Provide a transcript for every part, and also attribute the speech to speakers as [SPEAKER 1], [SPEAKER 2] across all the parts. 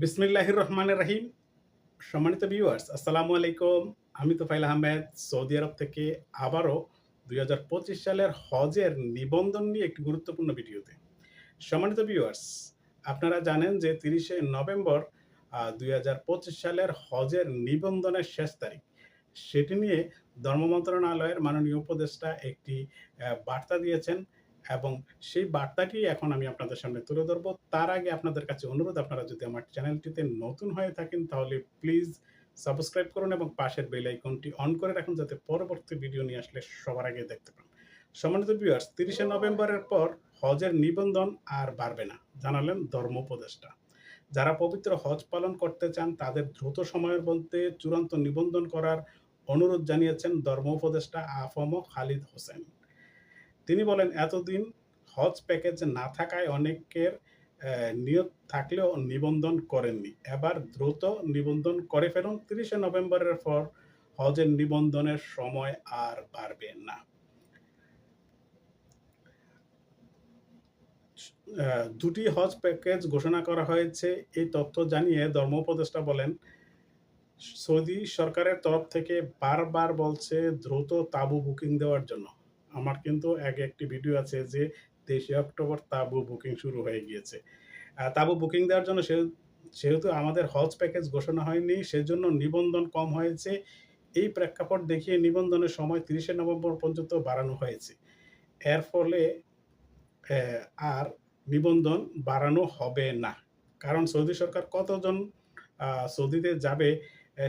[SPEAKER 1] বিসমিল্লাহির রহমানির রাহিম সম্মানিত ভিউয়ার্স আসসালামু আলাইকুম। আমি তোফাইল আহমেদ, সৌদি আরব থেকে আবারও দুই হাজার পঁচিশ সালের হজের নিবন্ধন নিয়ে একটি গুরুত্বপূর্ণ ভিডিওতে। সম্মানিত ভিউয়ার্স আপনারা জানেন যে তিরিশে নভেম্বর দুই হাজার পঁচিশ সালের হজের নিবন্ধনের শেষ তারিখ। সেটি নিয়ে ধর্ম মন্ত্রণালয়ের মাননীয় উপদেষ্টা একটি বার্তা দিয়েছেন। এবং সেই বার্তাটি এখন আমি আপনাদের সামনে তুলে ধরবো। তার আগে আপনাদের কাছে অনুরোধ, আপনারা যদি আমার চ্যানেলটিতে নতুন হয়ে থাকেন, তাহলে প্লিজ সাবস্ক্রাইব করুন এবং পাশের বেল আইকনটি অন করে রাখুন যাতে পরবর্তী ভিডিও নিয়ে আসলে সবার আগে দেখতে পান। সম্মানিত ভিউয়ার্স তিরিশে নভেম্বরের পর হজের নিবন্ধন আর বাড়বে না, জানালেন ধর্ম উপদেষ্টা। যারা পবিত্র হজ পালন করতে চান, তাদের দ্রুত সময়ের মধ্যে চূড়ান্ত নিবন্ধন করার অনুরোধ জানিয়েছেন ধর্ম উপদেষ্টা আফম খালিদ হোসেন। তিনি বলেন, এতদিন হজ প্যাকেজ না থাকায় অনেকের নিয়োগ থাকলেও নিবন্ধন করেননি। এবার দ্রুত নিবন্ধন করে ফেলুন। তিরিশে নভেম্বরের পর হজের নিবন্ধনের সময় আর বাড়বে না। দুটি হজ প্যাকেজ ঘোষণা করা হয়েছে। এই তথ্য জানিয়ে ধর্ম উপদেষ্টা বলেন, সৌদি সরকারের তরফ থেকে বারবার বলছে দ্রুত তাবু বুকিং দেওয়ার জন্য। আমার কিন্তু আগে একটি ভিডিও আছে যে তেইশে অক্টোবর তাবু বুকিং শুরু হয়ে গিয়েছে। তাবু বুকিং দেওয়ার জন্য সে- যেহেতু আমাদের হজ প্যাকেজ ঘোষণা হয়নি, সেজন্য নিবন্ধন কম হয়েছে। এই প্রেক্ষাপট দেখিয়ে নিবন্ধনের সময় তিরিশে নভেম্বর পর্যন্ত বাড়ানো হয়েছে। এর ফলে আর নিবন্ধন বাড়ানো হবে না। কারণ সৌদি সরকার কতজন সৌদিতে যাবে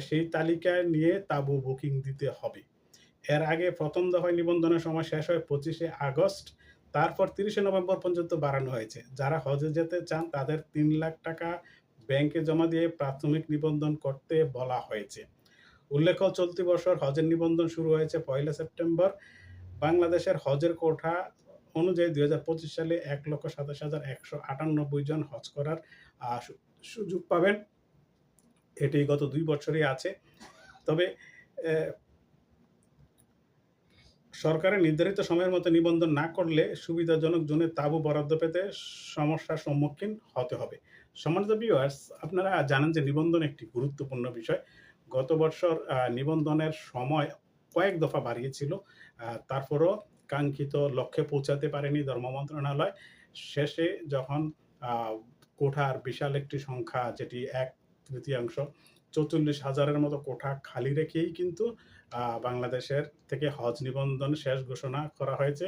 [SPEAKER 1] সেই তালিকায় নিয়ে তাবু বুকিং দিতে হবে। এর আগে প্রথম দফায় নিবন্ধনের সময় শেষ হয় পঁচিশে আগস্ট, তারপর তিরিশে নভেম্বর পর্যন্ত বাড়ানো হয়েছে। যারা হজে যেতে চান, তাদের তিন লাখ টাকা ব্যাংকে জমা দিয়ে প্রাথমিক নিবন্ধন করতে বলা হয়েছে। উল্লেখ্য, চলতি বছর হজের নিবন্ধন শুরু হয়েছে পয়লা সেপ্টেম্বর। বাংলাদেশের হজের কোঠা অনুযায়ী দুই হাজার পঁচিশ সালে এক লক্ষ সাতাশ হাজার একশো আটানব্বই জন হজ করার সুযোগ পাবেন। এটি গত দুই বছরই আছে। তবে সরকারের নির্ধারিত সময়ের মতো নিবন্ধন না করলে সুবিধাজনক জোনে তাঁবু বরাদ্দ পেতে সমস্যার সম্মুখীন হতে হবে। সম্মানিত ভিউয়ার্স আপনারা জানেন যে নিবন্ধন একটি গুরুত্বপূর্ণ বিষয়। গত বছর নিবন্ধনের সময় কয়েক দফা বাড়িয়েছিল। তারপরও কাঙ্ক্ষিত লক্ষ্যে পৌঁছাতে পারেনি ধর্ম মন্ত্রণালয়। শেষে যখন কোঠার বিশাল একটি সংখ্যা, যেটি এক তৃতীয়াংশ চৌচল্লিশ হাজারের মতো কোঠা খালি রেখেই কিন্তু বাংলাদেশের থেকে হজ নিবন্ধন শেষ ঘোষণা করা হয়েছে।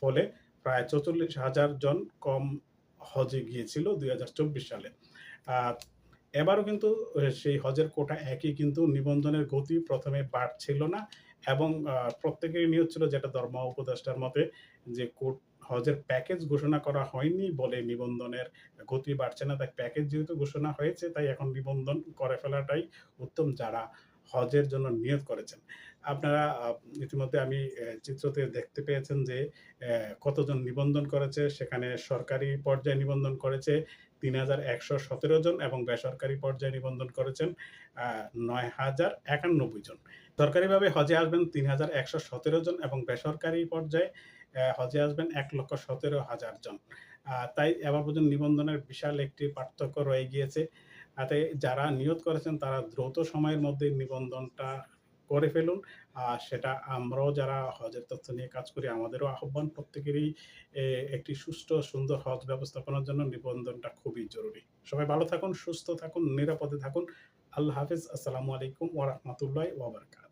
[SPEAKER 1] ফলে প্রায় চৌচল্লিশ হাজার জন কম হজে গিয়েছিল দুই হাজার চব্বিশ সালে। এবারও কিন্তু সেই হজের কোটা একই কিন্তু নিবন্ধনের গতি প্রথমে বাড়ছিল না এবং প্রত্যেকেরই নিয়োগ ছিল যেটা ধর্ম উপদেষ্টার মতে যে কোট হজের প্যাকেজ ঘোষণা করা হয়নি বলে নিবন্ধনের গতি বাড়ছে না। তাই প্যাকেজ যেহেতু ঘোষণা হয়েছে, তাই এখন নিবন্ধন করে ফেলাটাই উত্তম যারা হজের জন্য নিয়োগ করেছেন। আপনারা ইতিমধ্যে আমি চিত্রতে দেখতে পেয়েছেন যে কতজন নিবন্ধন করেছে, সেখানে সরকারি পর্যায়ে নিবন্ধন করেছে তিন হাজার একশো সতেরো জন এবং বেসরকারি পর্যায়ে নিবন্ধন করেছেন নয় হাজার একানব্বই জন। সরকারিভাবে হজে আসবেন তিন হাজার একশো সতেরো জন এবং বেসরকারি পর্যায়ে হজে আসবেন এক লক্ষ সতেরো হাজার জন। তাই এবার পর্যন্ত নিবন্ধনের বিশাল একটি পার্থক্য রয়ে গিয়েছে। তাতে যারা নিয়োগ করেছেন, তারা দ্রুত সময়ের মধ্যে নিবন্ধনটা করে ফেলুন। আর সেটা আমরাও যারা হজের তথ্য নিয়ে কাজ করি, আমাদেরও আহ্বান প্রত্যেকেরই একটি সুস্থ সুন্দর হজ ব্যবস্থাপনার জন্য নিবন্ধনটা খুবই জরুরি। সবাই ভালো থাকুন, সুস্থ থাকুন, নিরাপদে থাকুন। আল্লাহ হাফিজ। আসসালামু আলাইকুম ওরহমতুল্লাহ ওবরকাত